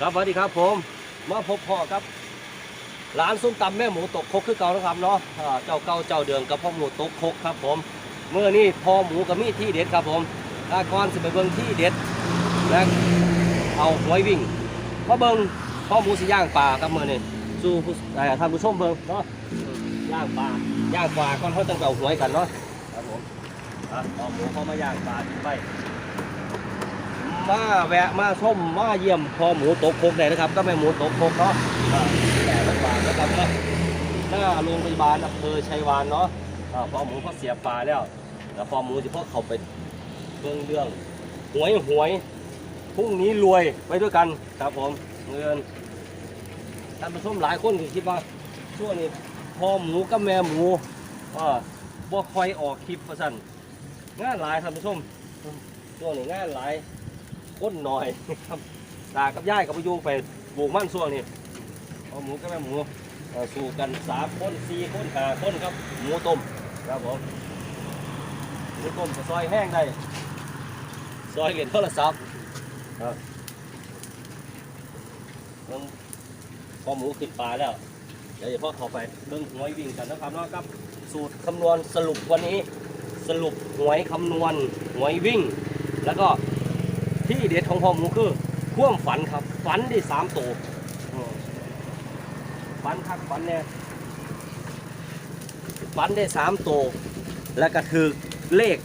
ครับสวัสดีครับผมมาพบพ่อครับร้านส้มตำแม่หมูตกคกคือเก่านะครับเนาะเจ้าเก่าเจ้าเดิมกับพ่อหมูตกคกครับผมเมื่อนี้พ่อหมูกับมีที่เด็ดครับผมถ้าก่อนสิไปเบิ่งที่เด็ดและเอาหวยวิ่งมาเบิ่งพ่อหมูสิย่างปลาครับเมื่อนี้สู่ผู้เอ่อท่านผู้ชมเบิ่งเนาะย่างปลาย่างปลาก่อนเขาต้องเอาหวยกันเนาะครับผมอะพ่อหมูเขามาย่างปลาทิ้งไป มาแวะมาชมมาเยี่ยมพอหมูตกโคกได้นะครับ ก็แม่หมูตกโคกเนาะแต่ละบาทนะครับเนาะหน้าโรงพยาบาลอำเภอชัยวานเนาะอ่าพอหมูเขาเสียปลาแล้วแล้วพอหมูที่พ่อเขาไปเรื่องเรื่องหวยหวยพรุ่งนี้รวยไปด้วยกันครับผมเงินท่านผู้ชมหลายคนคิดว่าช่วงนี้พอหมูกับแม่หมูอ่าบ่คอยออกคลิปประสันงานหลายท่านผู้ชมช่วงนี้งานหลาย คนหน่อยครับตากับย่ายกับพยุงไปปลูกมันส่วงนี่เอาหมูกับแม่หมูเอ่อสู่กันสามคนสี่คนห้าคนครับ หมูต้มครับผมหมูต้มก็ซอยแห้งได้ซอยเหรียญโทรศัพท์ครับเบิ่งพอหมูขึ้นปลาแล้วเดี๋ยวพ่อเข้าไปเบิ่งหวยวิ่งกันนะครับเนาะครับ สูตรคำนวณสรุปวันนี้ สรุปหวยคำนวณหวยวิ่ง แล้วก็ ที่เด็ดของพ่อหมูคือพ่วงฝันครับ ฝันได้สามตัวฝันคักฝันเนี่ยฝันได้สามตัวแล้วก็คือเลข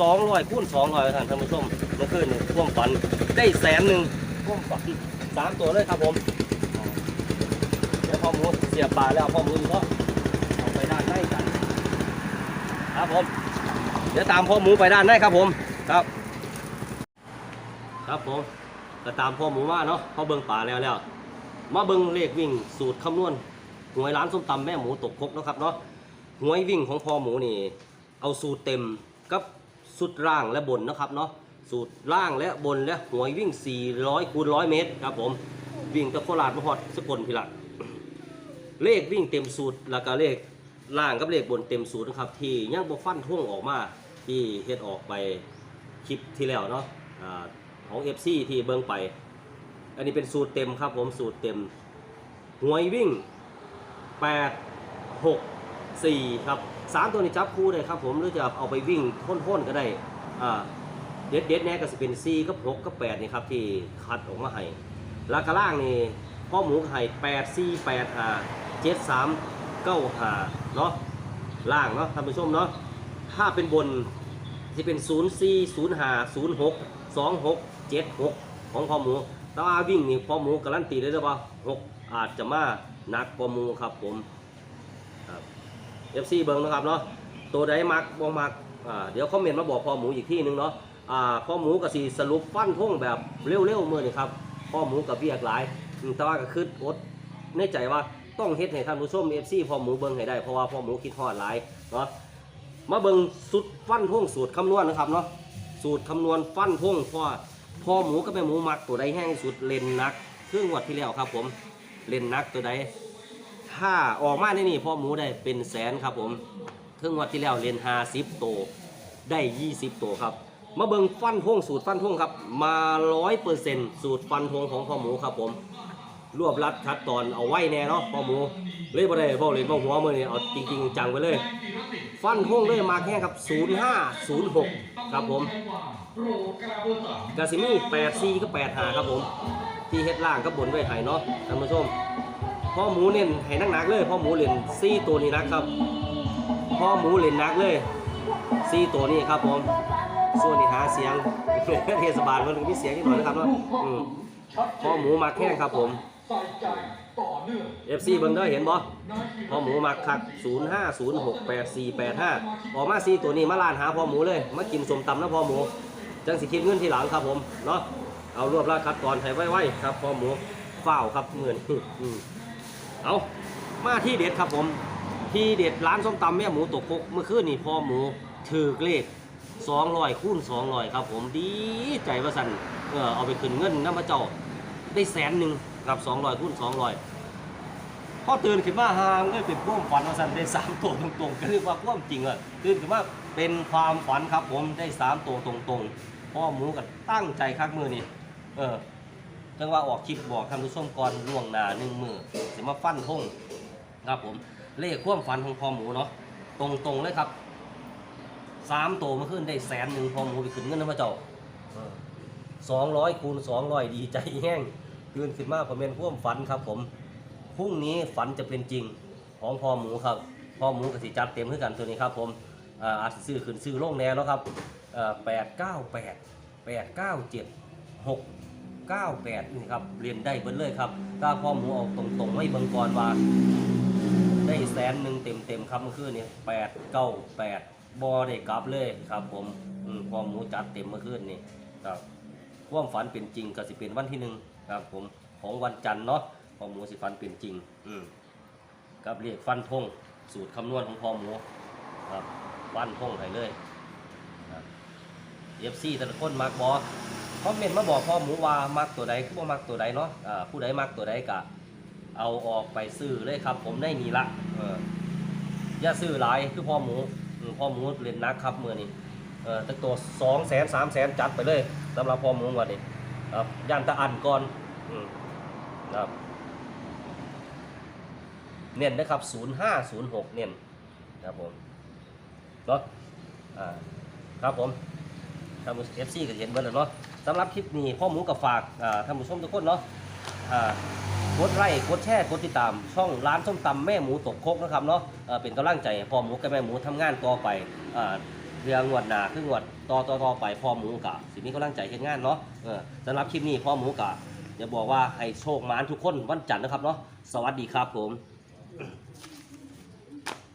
สองร้อยคูณสองร้อยท่านท่านผู้ชมเมื่อคืนนี่พ่วงฝันได้แสนหนึ่งพ่วงฝันสามตัวเลยครับผมเดี๋ยวพ่อหมูเสียบปลาแล้วพ่อหมูก็เอาไปด้านในกัน ครับผม เดี๋ยวตามพ่อหมูไปด้านในครับผมครับ ครับผมก็ตามพ่อหมูมาเนาะเขาเบิงป่าแล้วแล้วมาเบิงเลขวิ่งสูตรคำนวณหวยร้านส้มตำแม่หมูตกครกนะครับเนาะหวยวิ่งของพ่อหมูนี่ เอาสูตรเต็มกับสุดล่างและบนนะครับเนาะสูตรล่างและบนและหวยวิ่ง 400คูณ100 เมตรครับผมวิ่งตะโคราชมาฮอดสกลพิละเลขวิ่งเต็มสูตรแล้วก็เลขล่างกับเลขบนเต็มสูตรนะครับ ที่ยังบ่ฟันท่วงออกมาที่เฮ็ดออกไปคลิปที่แล้วเนาะ ของ FC ที่เบิ่งไป อันนี้เป็นสูตรเต็มครับผมสูตรเต็มหวยวิ่ง 8 6 4 ครับ 3 ตัวนี้จับคู่ได้ครับผมหรือจะเอาไปวิ่งท้นๆก็ได้อ่าเด็ดเด็ดแน่ก็จะเป็น4กับ6กับ8นี่ครับที่คัดออกมาให้ราคาล่างนี่พ่อหมูให้8 4 8 5 7 3 9 5เนาะล่างเนาะท่านผู้ชมเนาะถ้าเป็นบนที่เป็น 0 4 0 5 0 6 2 6 7 6ของพ่อหมู แต่ว่าวิ่งนี่พ่อหมูการันตีได้เปล่า6อาจจะมาหนักกว่าหมูครับผมครับ FC เบิ้งนะครับเนาะตัวใดมักบ่มักอ่าเดี๋ยวคอมเมนต์มาบอกพ่อหมูอีกที่หนึงเนาะอ่าพ่อหมูกับสีสรุปฟันท่งแบบเร็วๆเมื่อนี่ครับพ่อหมูกับเบียกหลายแต่ว่าก็คืออดในใจว่าต้องเฮ็ดให้ท่านผู้ชม FC พ่อหมูเบิ้งให้ได้เพราะว่าพ่อหมูคิดฮอดหลายเนาะมาเบิ่งสุดฟันท่งสูตรคำนวณนะครับเนาะสูตรคำนวณฟันท่งพ่อ พ่อหมูกับแม่หมูมักตัวใดแห้งที่สุดเลนนักเครื่องวัดที่แล้วครับ ผมเลนนักตัวใดถ้าออกมาในนี่พ่อหมูได้เป็นแสนครับ ผมเครื่องวัดที่แล้วเลนห้าสิบตัวได้ยี่สิบตัวครับ มาเบิงฟันทงสูตรฟันทงครับ มาร้อยเปอร์เซ็นต์สูตรฟันทงของพ่อหมูครับผม รวบรัดคัดตอนเอาไว้แน่เนาะพ่อหมูเลยบ่ได้บ่เลยบ่หัวมือนี่เอาจริงๆจังไปเลย ฟันห้องเลยมาแค่ครับ0506 ครับผมกาซิมี่84ก็85ครับผม ที่เฮ็ดล่างก็บนไว้ให้เนาะท่านผู้ชมพ่อหมูเน้นให้นักๆเลยพ่อหมูเล่น4ตัวนี้นะครับพ่อหมูเล่นนักเลย4ตัวนี้ครับผมส่วนนี้หาเสียงเทศบาลมันมีเสียงนิดหน่อยนะครับเนาะอืมพ่อหมูมาแค่ครับผม FC เบิ่งเด้อเห็นบ่พอหมูมักคัก05068485 ออกมา4ตัวนี้มาลานหาพอหมูเลย มากินสมตำนะพอหมู จังสิคิดเงินทีหลังครับผมเนาะเอารวบราคัดก่อนให้ไว้ๆครับพอหมูฝ้าวครับเหมือนเอามาที่เด็ดครับผม ที่เด็ดร้านส้มตำแม่หมูตกคกเมื่อคืนนี่พอหมูถือเลข200คูณ200ครับผมดีใจว่าสันเออเอาไปขึ้นเงินน้ำพระเจ้าได้แสนหนึ่ง กับ200คูณ200พอตื่นขึ้นมาหางเลยเป็นความฝันว่าสันได้สามตัวตรงๆก็คือว่าความจริงอะตื่นขึ้นมาเป็นความฝันครับผมได้สามตัวตรงๆพ่อหมูกันตั้งใจคักมือนี่เออจังว่าออกคลิปบอกท่านผู้ชมก่อนล่วงหน้าหนึ่งมือสิมาฟันทงครับผมเลขความฝันของพ่อหมูเนาะตรงๆเลยครับสามตัวเมื่อคืนได้แสนหนึ่งพ่อหมูไปขึ้นเงินนะพระเจ้าสองร้อยคูณสองร้อยดีใจแห้ง ตื่นขึ้นมาผมเป็นความฝันครับ ผมพรุ่งนี้ฝันจะเป็นจริงของพ่อหมูครับพ่อหมูกสิจัดเต็มขึ้นกันตัวนี้ครับ ผมอ่าอาจซื้อขึ้นซื้อลงแน่เนาะครับแปดเก้าแปดแปดเก้าเจ็ดหก98นี่ครับเรียนได้เบิ้เลยครับถ้าพ่อหมูออกตรงๆ ไม่เบิ่งก่อนว่าได้แสนหนึ่งเต็มๆครับเมื่อคืนนี่แปดเก้าแปดบอได้กลับเลยครับ ผมอืมพ่อหมูจัดเต็มเมื่อคืนนี่ครับความฝันเป็นจริงก็สิเป็นวันที่หนึ่ง ครับผมของวันจันทร์เนาะพ่อหมูสิฝันเป็นจริง อืมกับเรียกฟันธงสูตรคำนวณของพ่อหมูครับฟันธงให้เลยเอฟซีแต่ละคนมักบอคอมเมนต์มาบอกพ่อหมูว่ามักตัวใดคือบ่มักตัวใดเนาะอ่าผู้ใดมักตัวใดก็เอาออกไปซื้อเลยครับ ผมได้นี่ละเอออย่าซื้อหลายคือพ่อหมูพ่อหมูเล่นนักครับมือนี้เออตั้งตัวสองแสนสามแสนจัดไปเลยสำหรับพ่อหมูวันนี้ ครับยันตะอันก่อนอืมครับเน้นนะครับศูนย์ห้าศูนย์หกเน้นครับผมเนาะอ่าครับผมท่านผู้เอฟซีก็เห็นเบิดแล้วเนาะสำหรับคลิปนี้พ่อหมูกับฝากท่านผู้ชมทุกคนเนาะกดไลค์กดแชร์กดติดตาม ช่องร้านส้มตำแม่หมูตกคกนะครับเนาะเป็นกำลังใจพ่อหมูกับแม่หมูทำงานต่อไปอ เรื่องงวดหนาคืองวดต่อต่อต่อไปพ่อหมูกะสิมีกำลังใจเห็นงานเนาะเออสำหรับคลิปนี้พ่อหมูกะอย่าบอกว่าให้โชคมานทุกคนวันจันทร์นะครับเนาะสวัสดีครับผม